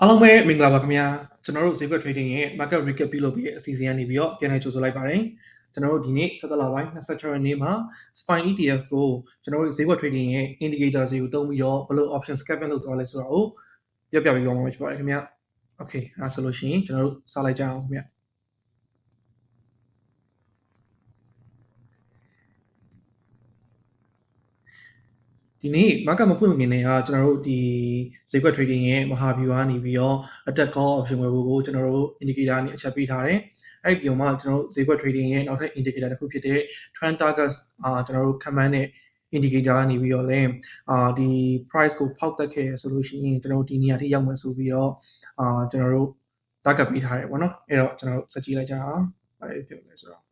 အားလုံးပဲမင်္ဂလာပါခင်ဗျာကျွန်တော်တို့ဈေးကွက် trading ရဲ့ market recap ပြုလုပ်ပြီးအစီအစဉ်ကနေပြီးတော့ပြန်လည်ကြိုဆိုလိုက်ပါတယ်ကျွန်တော်တို့ဒီနေ့17လပိုင်း26ရက်နေ့မှာ spine ETF ကိုကျွန်တော်တို့ဈေးကွက် trading ရဲ့ indicator တွေကိုတုံးပြီးတော့ဘယ်လို option scapping လုပ်သွားလဲဆိုတာကိုပြပြပြီးပြောမှာဖြစ်ပါတယ်ခင်ဗျာ okay အဲဆိုလို့ရှိရင်ကျွန်တော်တို့စလိုက်ကြအောင်ခင်ဗျာ ဒီနေ့ market မဖွင့်မမြင်နေကကျွန်တော်တို့ဒီဈေးကွက် trading ရဲ့မဟာဗျူဟာနေပြီးတော့ attack call option ဝယ်ဖို့ကိုကျွန်တော်တို့ indicator နဲ့အချက်ပေးထားတယ်။အဲ့ဒီပုံမှာကျွန်တော်တို့ဈေးကွက် trading ရဲ့နောက်ထပ် indicator တစ်ခုဖြစ်တဲ့ trend targets အာကျွန်တော်တို့ command နဲ့ indicator ကနေပြီးတော့လည်းအာဒီ price ကိုဖောက်တက်ခဲ့ဆိုလို့ရှိရင်ကျွန်တော်တို့ဒီနေရာထိရောက်မယ်ဆိုပြီးတော့အာကျွန်တော်တို့ target ပေးထားတယ်ပေါ့နော်အဲ့တော့ကျွန်တော်တို့စက်ကြည့်လိုက်ကြအောင်ဘာတွေဖြစ်လဲဆိုတော့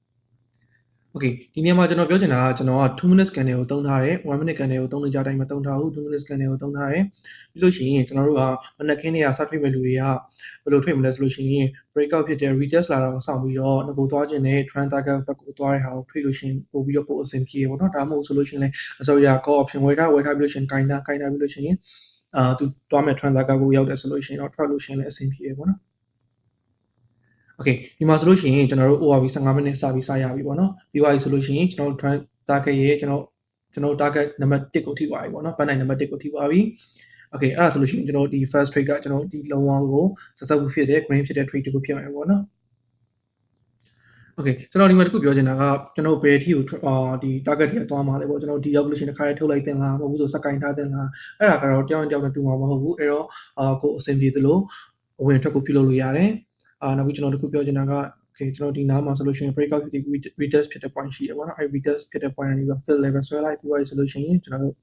Okay ဒီနေရာမှာကျွန်တော်ပြောချင်တာကကျွန်တော်က2 minutes candle ကိုသုံးထားတယ်1 minute candle ကိုသုံးနေကြတိုင်းမသုံးထားဘူး2 minutes candle ကိုသုံးထားတယ်ပြီးလို့ရှိရင်ကျွန်တော်တို့ကမနက်ခင်းတွေကစထွေးမဲ့လူတွေကဘယ်လိုထွေးမလဲဆိုလို့ရှိရင် breakout ဖြစ်တဲ့ retest လာတာကိုစောင့်ပြီးတော့ငကိုသွားခြင်းနဲ့ trend target ဘက်ကိုသွားတဲ့ဟာကိုထွေးလို့ရှိရင်ပို့ပြီးတော့ပို့အဆင်ပြေပေါ့နော်ဒါမှမဟုတ်ဆိုလို့ရှိရင်လည်းအစောရ call option ဝယ်ထားဝယ်ထားပြီးလို့ရှိရင် gain တာ gain တာပြီးလို့ရှိရင်အာသူသွားမဲ့ trend target ကိုရောက်တယ်ဆိုလို့ရှိရင်တော့ထွက်လို့ရှိရင်လည်းအဆင်ပြေပေါ့နော် Okay ဒီမှာဆိုလို့ရှိရင်ကျွန်တော်တို့ ORV 15မိနစ်စပြီးစရပြီပေါ့နော်ပြီးသွားပြီဆိုလို့ရှိရင်ကျွန်တော်တို့ trend target ရဲ့ကျွန်တော်ကျွန်တော် target နံပါတ်1ကိုထိသွားပြီပေါ့နော်ဘတ်နိုင်နံပါတ်1ကိုထိသွားပြီ Okay အဲ့ဒါဆိုလို့ရှိရင်ကျွန်တော်ဒီ first trade ကကျွန်တော်ဒီ long one ကို successful ဖြစ်တဲ့ green ဖြစ်တဲ့ trade ကိုဖြစ်မှာပေါ့နော် Okay ကျွန်တော်ဒီမှာတခုပြောချင်တာကကျွန်တော်ဘယ်အထိကိုအာဒီ target ထိသွားမှာလဲပေါ့ကျွန်တော်ဒီ evolution တစ်ခါလေးထုတ်လိုက်တင်လားမဟုတ်ဘူးဆိုစက်ကင်ထားတင်လားအဲ့ဒါကတော့တယောက်တစ်ယောက်နဲ့တူမှာမဟုတ်ဘူးအဲ့တော့အာကိုအဆင်ပြေသလိုအဝင်ထွက်ကိုပြုလုပ်လို့ရတယ် အာနောက်ပြီးကျွန်တော်တခုပြောချင်တာက okay ကျွန်တော်ဒီနားမှာဆိုလို့ရှိရင် breakout ဖြစ်တဲ့ retest ဖြစ်တဲ့ point ရှိတယ်ပေါ့နော်အဲ retest ဖြစ်တဲ့ point ကနေပြီး fill level ဆွဲလိုက်ပြီးသွားပြီဆိုလို့ရှိရင်ကျွန်တော်တို့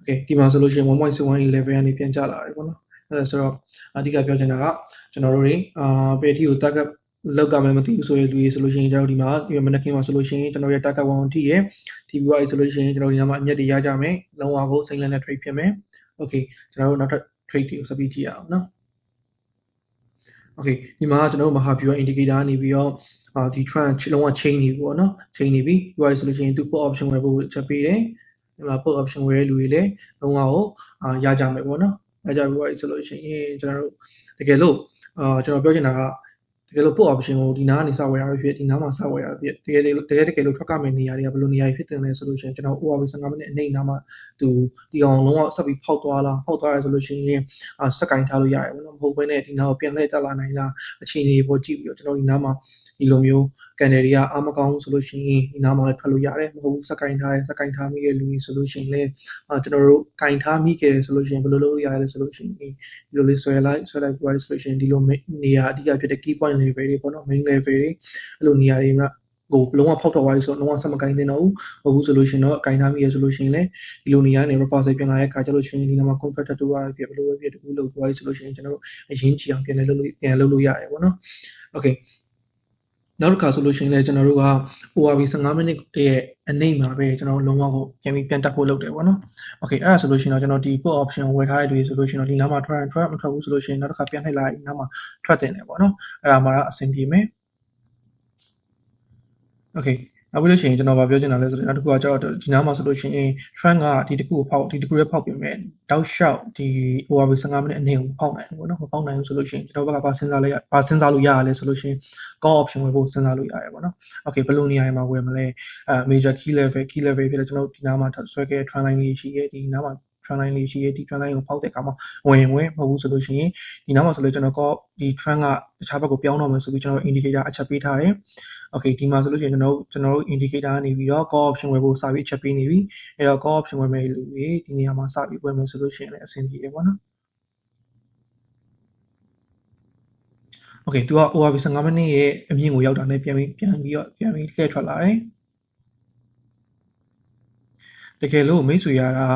okay ဒီမှာဆိုလို့ရှိရင်1.71 level ကနေပြန်ကျလာတယ်ပေါ့နော်အဲဆိုတော့အဓိကပြောချင်တာကကျွန်တော်တို့တွေအာပေတီကို target လောက်ကမယ်မသိဘူးဆိုရလူကြီးဆိုလို့ရှိရင်ကျွန်တော်ဒီမှာဒီမနက်ခင်းမှာဆိုလို့ရှိရင်ကျွန်တော်ရဲ့ target 1ထိရယ် TBY ဆိုလို့ရှိရင်ကျွန်တော်ဒီနားမှာအမျက်တွေရကြမယ်လုံးဝကိုစိမ့်လန်းတဲ့ trade ဖြစ်မယ် okay ကျွန်တော်တို့နောက်ထပ် trade တွေကိုစပြီးကြည့်အောင်နော် okay ဒီမှာကျွန်တော်တို့မဟာဗျူဟာ indicator နေပြီးတော့အာဒီ trend လုံးဝ chain နေပြီပေါ့နော် chain နေပြီပြီးသွားပြီဆိုလို့ရှိရင်သူ put option ဝယ်ဖို့ချက်ပေးတယ်ဒီမှာ put option ဝယ်တဲ့လူတွေလည်းလုံးဝကိုအာရကြမယ်ပေါ့နော်ရကြပြီးသွားပြီဆိုလို့ရှိရင်ကျွန်တော်တို့တကယ်လို့အာကျွန်တော်ပြောချင်တာက တကယ်လို့ put option ကိုဒီနားကနေစဝယ်ရဖြစ်ဒီနားမှာစဝယ်ရဖြစ်တကယ်တကယ်တကယ်လို့ထွက်ကြမယ့်နေရာတွေကဘယ်လိုနေရာဖြစ်တင်လဲဆိုလို့ရှိရင်ကျွန်တော် ORV 15မိနစ်အနိုင်နားမှာသူဒီအောင်လုံးဝဆက်ပြီးဖောက်သွားလားဖောက်သွားရဆိုလို့ရှိရင်အာစက်ကင်ထားလို့ရတယ်ဘောနော်မဟုတ်ဘဲနဲ့ဒီနားကိုပြန်လှည့်တက်လာနိုင်လားအခြေအနေပေါ်ကြည့်ပြီးတော့ကျွန်တော်ဒီနားမှာဒီလိုမျိုးကန်တယ်တွေကအားမကောင်းဆိုလို့ရှိရင်ဒီနားမှာလည်းထွက်လို့ရတယ်မဟုတ်ဘူးစက်ကင်ထားတယ်စက်ကင်ထားမိတဲ့လူကြီးဆိုလို့ရှိရင်လည်းအာကျွန်တော်တို့ကင်ထားမိခဲ့တယ်ဆိုလို့ရှိရင်ဘယ်လိုလုပ်ရလဲဆိုလို့ရှိရင်ဒီလိုလေးဆွဲလိုက်ဆွဲလိုက်ပြီးဆိုလို့ရှိရင်ဒီလိုနေရာအဓိကဖြစ်တဲ့ key point level တွေပေါ့နော် main level တွေအဲ့လိုနေရာတွေမှာကိုလုံးဝဖောက်ထွက်သွားပြီဆိုတော့လုံးဝဆက်မကင်တင်တော့ဘူးမဟုတ်ဘူးဆိုလို့ရှိရင်တော့ကင်ထားမိရဆိုလို့ရှိရင်လည်းဒီလိုနေရာနေ reversal ပြန်လာတဲ့ခါကျလို့ရှိရင်ဒီမှာ contractor တူပါဖြစ်ဘယ်လိုပဲဖြစ်တကူလောက်သွားပြီဆိုလို့ရှိရင်ကျွန်တော်တို့အရင်ကြည့်အောင်ပြန်လဲလုပ်လို့ပြန်လုပ်လို့ရတယ်ပေါ့နော် okay နောက်တစ်ခါဆိုလို့ရှိရင်လည်းကျွန်တော်တို့က ORB 15မိနစ်ရဲ့အနေမှာပဲကျွန်တော်လုံးဝကိုပြန်ပြီးပြန်တက်ဖို့လုပ်တယ်ပေါ့နော်။ Okay အဲ့ဒါဆိုလို့ရှိရင်တော့ကျွန်တော်ဒီ put option ဝယ်ထားတဲ့တွေဆိုလို့ရှိရင်တော့ဒီနားမှာ try try မထွက်ဘူးဆိုလို့ရှိရင်နောက်တစ်ခါပြန်နှိပ်လိုက်နားမှာထွက်တင်တယ်ပေါ့နော်။အဲ့ဒါမှတော့အဆင်ပြေမယ်။ Okay နောက်ပြီးလို့ရှိရင်ကျွန်တော်ပြောချင်တာလဲဆိုတော့နောက်တစ်ခုကကျတော့ဒီနားမှာဆိုလို့ရှိရင် trend ကဒီတစ်ခုကိုဖောက်ဒီတစ်ခုရဲ့ဖောက်ပြင်မဲ့တောက်လျှောက်ဒီ ORV 15မိနစ်အနေကိုဖောက်နိုင်ဘူးပေါ့နော်မဖောက်နိုင်ဘူးဆိုလို့ရှိရင်ကျွန်တော်ဘက်ကဘာစဉ်းစားလဲဘာစဉ်းစားလို့ရရလဲဆိုလို့ရှိရင် call option ဝယ်ဖို့စဉ်းစားလို့ရတယ်ပေါ့နော် okay ဘယ်လိုနေရာမှာဝယ်မလဲအဲ major key level key level ဖြစ်တော့ကျွန်တော်ဒီနားမှာဆွဲခဲ့ trend line လေးရှိခဲ့ဒီနားမှာ trend line လေးရှိရဲ့ဒီ trend line ကိုဖောက်တဲ့အခါမှာဝင်ဝင်မဟုတ်ဘူးဆိုလို့ရှိရင်ဒီနောက်မှာဆိုလို့ကျွန်တော်ကဒီ trend ကတခြားဘက်ကိုပြောင်းတော့မယ်ဆိုပြီးကျွန်တော် indicator အချက်ပေးထားတယ် okay ဒီမှာဆိုလို့ရှိရင်ကျွန်တော်ကျွန်တော်တို့ indicator ကနေပြီးတော့ call option ဝယ်ဖို့စပြီးအချက်ပေးနေပြီအဲ့တော့ call option ဝယ်မယ်လူတွေဒီနေရာမှာစပြီးဝယ်မယ်ဆိုလို့ရှိရင်လည်းအဆင်ပြေတယ်ပေါ့နော် okay သူက ORB 15မိနစ်ရဲ့အမြင့်ကိုရောက်တာနဲ့ပြန်ပြီးပြန်ပြီးတော့ပြန်ပြီးလှည့်ထွက်လာတယ်တကယ်လို့မိတ်ဆွေရတာ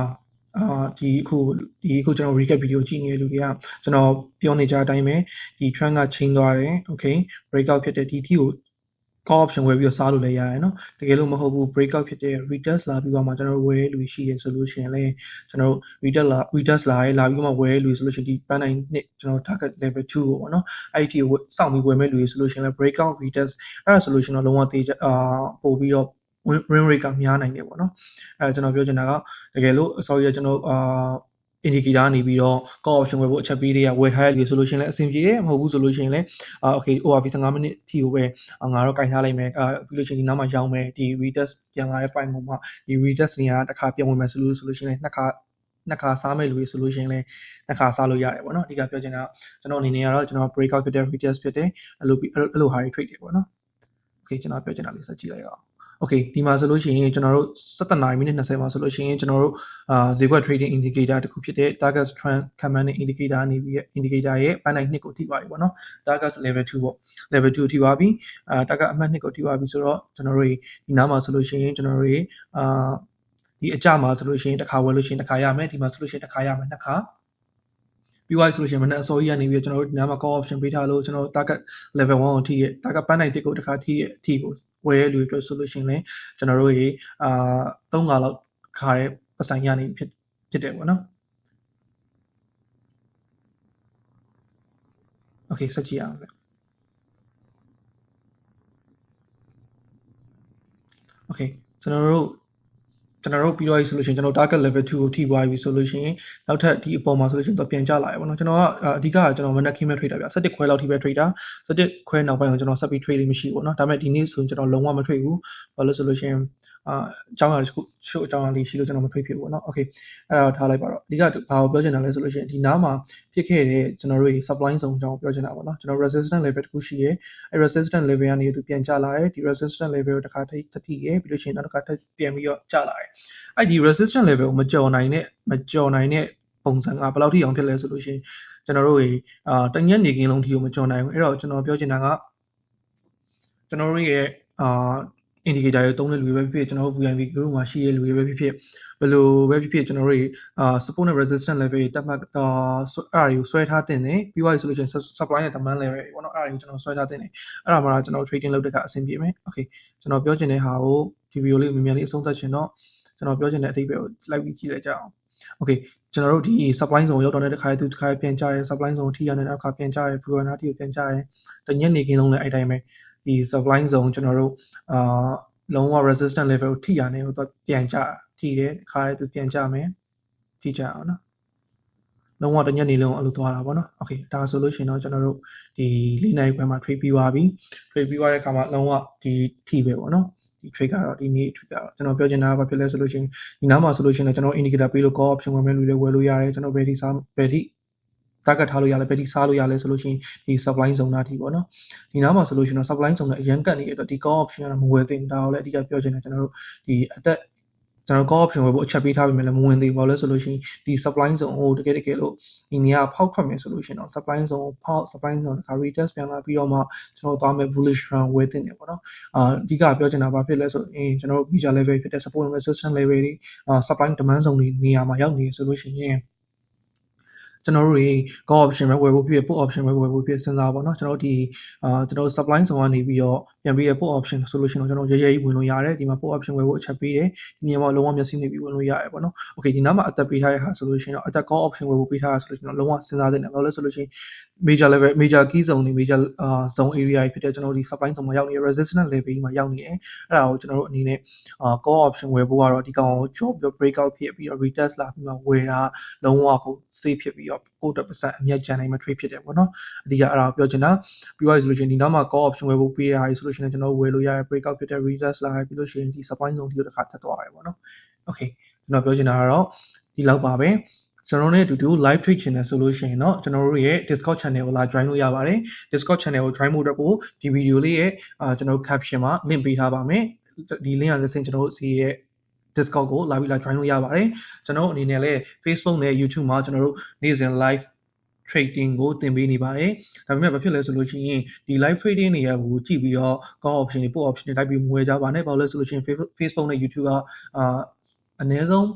အာဒီအခုဒီအခုကျွန်တော် recap video ကြည့်နေတဲ့လူတွေကကျွန်တော်ပြောနေကြအတိုင်းပဲဒီ trend က change သွားတယ် okay breakout ဖြစ်တဲ့ဒီ T ကို call option ဝယ်ပြီးတော့စားလို့လည်းရတယ်နော်တကယ်လို့မဟုတ်ဘူး breakout ဖြစ်တဲ့ retest လာပြီးတော့မှကျွန်တော်တို့ဝယ်လူရှိတယ်ဆိုလို့ရှိရင်လည်းကျွန်တော်တို့ retest လာ retest လာရဲလာပြီးမှဝယ်လူဆိုလို့ရှိရင်ဒီပန်းတိုင်းနှစ်ကျွန်တော် target level 2ကိုပေါ့နော်အဲ့ဒီကိုစောင့်ပြီးဝယ်မဲ့လူဆိုလို့ရှိရင်လည်း breakout retest အဲ့ဒါဆိုလို့ရှိရင်တော့လုံးဝသေးအာပို့ပြီးတော့ win rate ကများနိုင်တယ်ပေါ့နော်အဲကျွန်တော်ပြောချင်တာကတကယ်လို့ sorry ကျွန်တော်အာ indicator ကနေပြီးတော့ call option ဝယ်ဖို့အချက်ပေးတွေကဝယ်ထားရလို့ဆိုလို့ရှိရင်လည်းအဆင်ပြေတယ်မဟုတ်ဘူးဆိုလို့ရှိရင်လည်းအာ okay ORV 15မိနစ်အထိကိုပဲငါတော့ကင်ထားလိုက်မယ်အာပြီးလို့ရှိရင်ဒီနောက်မှာရောင်းမယ်ဒီ retest ပြန်လာတဲ့ point မှာဒီ retest နေရာတစ်ခါပြန်ဝင်မယ်ဆိုလို့ဆိုလို့ရှိရင်လည်းနှစ်ခါနှစ်ခါစားမဲ့လူတွေဆိုလို့ရှိရင်လည်းနှစ်ခါစားလို့ရတယ်ပေါ့နော်အဓိကပြောချင်တာကျွန်တော်အနေနဲ့ကတော့ကျွန်တော် breakout ဖြစ်တဲ့ retest ဖြစ်တယ်အဲ့လိုအဲ့လိုဟာတွေ trade တွေပေါ့နော် okay ကျွန်တော်ပြောချင်တာလေးဆက်ကြည့်လိုက်အောင် okay ဒီမှာဆိုလို့ရှိရင်ကျွန်တော်တို့17နာရီမိနစ်20မှာဆိုလို့ရှိရင်ကျွန်တော်တို့အာဈေးကွက် trading indicator တခုဖြစ်တဲ့ target trend command indicator နေပြီး indicator ရဲ့ပန်းနိုင်နှစ်ကိုထိပါပြီပေါ့နော် target level 2ပေါ့ level 2ထိပါပြီအာ target အမှတ်2ကိုထိပါပြီဆိုတော့ကျွန်တော်တို့ဒီနားမှာဆိုလို့ရှိရင်ကျွန်တော်တို့အာဒီအကြမှာဆိုလို့ရှိရင်တစ်ခါဝယ်လို့ရှိရင်တစ်ခါရမယ်ဒီမှာဆိုလို့ရှိရင်တစ်ခါရမယ်နှစ်ခါ ပြီးသွားပြီဆိုလို့ရှိရင်မနေ့အစောကြီးကနေပြီးကျွန်တော်တို့ဒီနားမှာ call option ပေးထားလို့ကျွန်တော်တို့ target level 1ကိုထိရဲ့ target ပန်းနိုင်တစ်ကိုတစ်ခါထိရဲ့အထိကိုဝယ်ရလူတွေဆိုလို့ရှိရင်လည်းကျွန်တော်တို့ရေအာ3ခါလောက်ခါတဲ့ပတ်ဆိုင်ရနေဖြစ်ဖြစ်တယ်ပေါ့နော် Okay ဆက်ကြည့်အောင်ဗျ Okay ကျွန်တော်တို့ ကျွန်တော်တို့ပြီးတော့ဆိုလို့ရှိရင်ကျွန်တော် target level 2ကိုထိသွားပြီဆိုလို့ရှိရင်နောက်ထပ်ဒီအပေါ်မှာဆိုလို့ရှိရင်တော့ပြန်ကျလာရပါတော့ကျွန်တော်ကအဓိကကကျွန်တော် mana key မဲ့ trade တာဗျ17ခွဲလောက်ထိပဲ trade တာ17ခွဲနောက်ပိုင်းကိုကျွန်တော်ဆက်ပြီး trade လေးမရှိဘူးเนาะဒါပေမဲ့ဒီနေ့ဆိုရင်ကျွန်တော်လုံးဝမ trade ဘူးဘာလို့ဆိုလို့ရှိရင် အာအကြောင်းအရာတစ်ခုတချို့အကြောင်းအရာလေးရှိလို့ကျွန်တော်မထွေးဖြစ်ဘူးပေါ့နော် okay အဲ့ဒါထားလိုက်ပါတော့အဓိကဘာကိုပြောချင်တာလဲဆိုလို့ရှိရင်ဒီနားမှာဖြစ်ခဲ့တဲ့ကျွန်တော်တို့ရေ supply zone အကြောင်းကိုပြောချင်တာပေါ့နော်ကျွန်တော် resistant level တစ်ခုရှိရဲအဲ့ resistant level ကနေသူပြန်ကျလာတယ်ဒီ resistant level ကိုတစ်ခါထိတတိရဲပြီးလို့ရှိရင်နောက်တစ်ခါပြန်ပြီးတော့ကျလာတယ်အဲ့ဒီ resistant level ကိုမကျော်နိုင်တဲ့မကျော်နိုင်တဲ့ပုံစံကဘယ်လောက်ထိအောင်ဖြစ်လဲဆိုလို့ရှိရင်ကျွန်တော်တို့ရေအာတညက်နေကင်းလုံးထိကိုမကျော်နိုင်ဘူးအဲ့တော့ကျွန်တော်ပြောချင်တာကကျွန်တော်တို့ရဲ့အာ indicator တွေသုံးတဲ့လူတွေပဲဖြစ်ဖြစ်ကျွန်တော်တို့ VIP group မှာရှိတဲ့လူတွေပဲဖြစ်ဖြစ်ဘယ်လိုပဲဖြစ်ဖြစ်ကျွန်တော်တို့အာ support နဲ့ resistance level တွေတက်မှတ်အာအဲ့ဒါတွေကိုဆွဲထားတင်တယ်ပြီးသွားပြီဆိုလို့ရှိရင် supply နဲ့ demand level တွေပေါ့နော်အဲ့ဒါတွေကိုကျွန်တော်ဆွဲထားတင်တယ်အဲ့ဒါမှတော့ကျွန်တော် trading လုပ်တဲ့ကအဆင်ပြေမယ် okay ကျွန်တော်ပြောချင်တဲ့ဟာကိုဒီ video လေးမြန်မြန်လေးအဆုံးသတ်ချင်တော့ကျွန်တော်ပြောချင်တဲ့အဓိပ္ပာယ်ကိုလိုက်ပြီးကြည့်လိုက်ကြအောင် okay ကျွန်တော်တို့ဒီ supply zone ရောက်တော့တဲ့တစ်ခါသူတစ်ခါပြန်ကြရဲ supply zone ထိရတဲ့နောက်ခါပြန်ကြရဲ pre-order ထိကိုပြန်ကြရဲတညက်နေကင်းလုံးလည်းအဲ့တိုင်းပဲ ဒီ supply zone ကျွန်တော်တို့အာလုံးဝ resistance level ကိုထိရနေတော့ပြန်ကြထိတယ်တစ်ခါသူပြန်ကြမယ်ကြည့်ကြအောင်နော်လုံးဝတညက်နေလုံးအဲ့လိုသွားတာပေါ့နော်။ Okay ဒါဆိုလို့ရှိရင်တော့ကျွန်တော်တို့ဒီ၄နိုင်ခွဲမှာ trade ပြီးသွားပြီ။ trade ပြီးသွားတဲ့အခါမှာလုံးဝဒီထိပဲပေါ့နော်။ဒီ trade ကတော့ဒီနေ့ trade ကတော့ကျွန်တော်ပြောချင်တာကဘာဖြစ်လဲဆိုလို့ရှိရင်ဒီနားမှာဆိုလို့ရှိရင်လည်းကျွန်တော် indicator ပေးလို့ call option ဝင်မဲ့လူတွေဝယ်လို့ရတယ်ကျွန်တော် ready စား ready target ထားလို့ရလဲ ready စားလို့ရလဲဆိုလို့ရှိရင်ဒီ supply zone နားထိပေါ့နော်ဒီနားမှာဆိုလို့ရှိရင်တော့ supply zone နဲ့အရန်ကတ်နေတဲ့အတွက်ဒီ call option ကတော့မဝယ်သင့်ဘူးဒါကိုလည်းအဓိကပြောချင်တယ်ကျွန်တော်တို့ဒီအတက်ကျွန်တော် call option ဝယ်ဖို့အချက်ပေးထားပေမဲ့လည်းမဝင်သေးဘူးဘာလို့လဲဆိုလို့ရှိရင်ဒီ supply zone ကိုတကယ်တကယ်လို့ဒီနေရာဖောက်ထွက်မယ်ဆိုလို့ရှိရင်တော့ supply zone ကိုဖောက် supply zone တစ်ခါ retest ပြန်လာပြီးတော့မှကျွန်တော်သွားမယ် bullish run ဝယ်တင်တယ်ပေါ့နော်အာအဓိကပြောချင်တာဘာဖြစ်လဲဆိုရင်ကျွန်တော်တို့ major level ဖြစ်တဲ့ support and resistance level တွေအာ supply demand zone တွေနေရာမှာရောက်နေဆိုလို့ရှိရင် ကျွန်တော်တို့တွေ call option ပဲဝယ်ဖို့ဖြစ် put option ပဲဝယ်ဖို့ဖြစ်စဉ်းစားပါတော့ကျွန်တော်တို့ဒီအာကျွန်တော် supply zone ကနေပြီးတော့ပြန်ပြီးရ put option ဆိုလို့ရှိရင်တော့ကျွန်တော်ရဲရဲကြီးဝင်လို့ရတယ်ဒီမှာ put option ဝယ်ဖို့အချက်ပေးတယ်ဒီနေရာမှာလုံးဝမျက်စိနေပြီးဝင်လို့ရတယ်ပေါ့နော် okay ဒီနားမှာအသက်ပေးထားတဲ့ဟာဆိုလို့ရှိရင်တော့အသက် call option ဝယ်ဖို့ပေးထားတာဆိုလို့ရှိရင်တော့လုံးဝစဉ်းစားသင့်တယ်ဘာလို့လဲဆိုလို့ရှိရင် major level major key zone တွေ major အာ zone area တွေဖြစ်တဲ့ကျွန်တော်တို့ဒီ supply zone မှာရောက်နေရ resistance level ကြီးမှာရောက်နေတယ်အဲ့ဒါကိုကျွန်တော်တို့အနေနဲ့အာ call option ဝယ်ဖို့ကတော့ဒီကောင်ကို job ပြီး breakout ဖြစ်ပြီးတော့ retest လာပြီးမှဝယ်တာလုံးဝကို safe ဖြစ်ပြီးတော့9%အမြတ်ကျန်နိုင်မဲ့ trade ဖြစ်တယ်ပေါ့နော်အဓိကအဲ့ဒါကိုပြောချင်တာပြီးသွားပြီဆိုလို့ရှိရင်ဒီနောက်မှာ call option ဝယ်ဖို့ပေးရဆိုလို့ရှိရင်ကျွန်တော်ဝယ်လို့ရရ breakout ဖြစ်တဲ့ retest လာပြီးလို့ရှိရင်ဒီ supply zone ထိကိုတစ်ခါထပ်သွားရတယ်ပေါ့နော် okay ကျွန်တော်ပြောချင်တာကတော့ဒီလောက်ပါပဲကျွန်တော်တို့နဲ့အတူတူ live trade channel ဆိုလို့ရှိရင်တော့ကျွန်တော်တို့ရဲ့ Discord channel ကိုလာ join လို့ရပါတယ် Discord channel ကို join ဖို့အတွက်ကိုဒီ video လေးရဲ့အာကျွန်တော်တို့ caption မှာ link ပေးထားပါမယ်ဒီ link ကလည်းဆင်ကျွန်တော်တို့စီရဲ့ Discord ကိုလာပြီးလာ join လို့ရပါတယ်ကျွန်တော်အနေနဲ့လည်း Facebook နဲ့ YouTube မှာကျွန်တော်တို့နေ့စဉ် live trading ကိုသင်ပေးနေပါတယ်ဒါပေမဲ့ဘာဖြစ်လဲဆိုလို့ရှိရင်ဒီ live trading တွေရဲ့ကိုကြည့်ပြီးတော့ call option တွေ put option တွေလိုက်ပြီးမဝယ်ကြပါနဲ့ဘာလို့လဲဆိုလို့ရှိရင် Facebook နဲ့ YouTube ကအာအနည်းဆုံး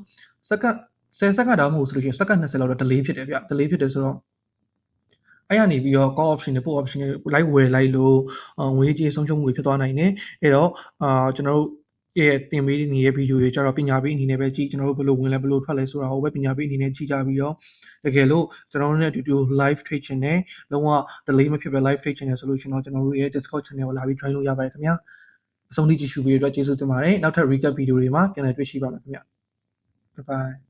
စက္ကန့်10စက္ကန့်တောင်မဟုတ်ဆိုလို့ရှိရင်စက္ကန့်20လောက်တော့ delay ဖြစ်တယ်ဗျ delay ဖြစ်တယ်ဆိုတော့အဲ့ရနေပြီးတော့ call option တွေ put option တွေ live ဝယ်လိုက်လို့ငွေကြေးဆုံးရှုံးမှုတွေဖြစ်သွားနိုင်တယ်အဲ့တော့အာကျွန်တော်တို့ ရဲ့တင်ပေးနေတဲ့ဗီဒီယိုတွေကျတော့ပညာပေးအနေနဲ့ပဲကြည့်ကျွန်တော်တို့ဘယ်လိုဝင်လဲဘယ်လိုထွက်လဲဆိုတာကိုပဲပညာပေးအနေနဲ့ကြည့်ကြပြီးတော့တကယ်လို့ကျွန်တော်တို့နဲ့အတူတူ live trade ချင်တယ်လုံးဝ delay မဖြစ်ပဲ live trade ချင်တယ်ဆိုလို့ရှင်တော့ကျွန်တော်တို့ရဲ့ Discord channel ကိုလာပြီး join လို့ရပါတယ်ခင်ဗျာအဆုံးထိကြည့်ရှုပေးတဲ့အတွက်ကျေးဇူးတင်ပါတယ်နောက်ထပ် recap ဗီဒီယိုတွေမှာပြန်လည်တွေ့ရှိပါမယ်ခင်ဗျာ bye bye